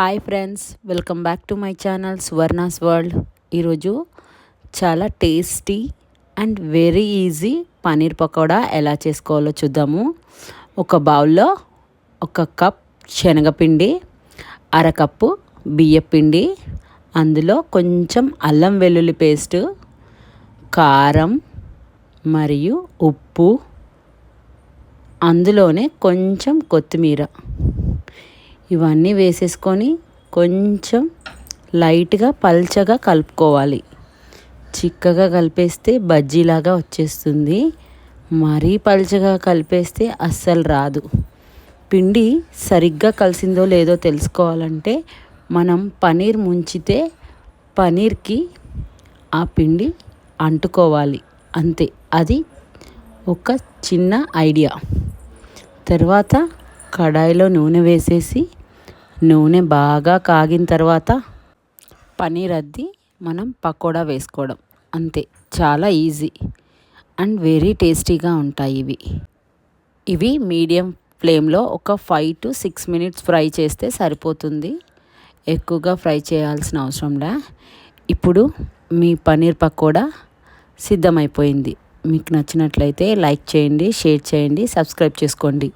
Hi friends welcome back to my channel Swarna's world ఈరోజు చాలా tasty and very easy paneer pakoda ఎలా చేసుకోవాలో చూద్దాము. ఒక బౌల్లో ఒక కప్ శనగపిండి అరకప్పు బియ్యపిండి అందులో కొంచెం అల్లం వెల్లుల్లి పేస్ట్ కారం మరియు ఉప్పు అందులోనే కొంచెం కొత్తిమీర. ఇవన్నీ వేసేసుకొని కొంచెం లైట్గా పల్చగా కలుపుకోవాలి. చిక్కగా కలిపేస్తే బజ్జీలాగా వచ్చేస్తుంది. మరీ పల్చగా కలిపేస్తే అస్సలు రాదు. పిండి సరిగ్గా కలిసిందో లేదో తెలుసుకోవాలంటే మనం పనీర్ ముంచితే పనీర్కి ఆ పిండి అంటుకోవాలి. అంతే. అది ఒక చిన్న ఐడియా. తర్వాత కడాయిలో నూనె వేసేసి నూనె బాగా కాగిన తర్వాత పనీర్ అద్ది మనం పకోడా వేసుకోవడం. అంతే చాలా ఈజీ అండ్ వెరీ టేస్టీగా ఉంటాయి ఇవి. ఇవి మీడియం ఫ్లేమ్లో ఒక five to six minutes fry చేస్తే సరిపోతుంది. ఎక్కువగా ఫ్రై చేయాల్సిన అవసరంలే ఇప్పుడు మీ పనీర్ పకోడా సిద్ధమైపోయింది. మీకు నచ్చినట్లయితే లైక్ చేయండి షేర్ చేయండి సబ్స్క్రైబ్ చేసుకోండి.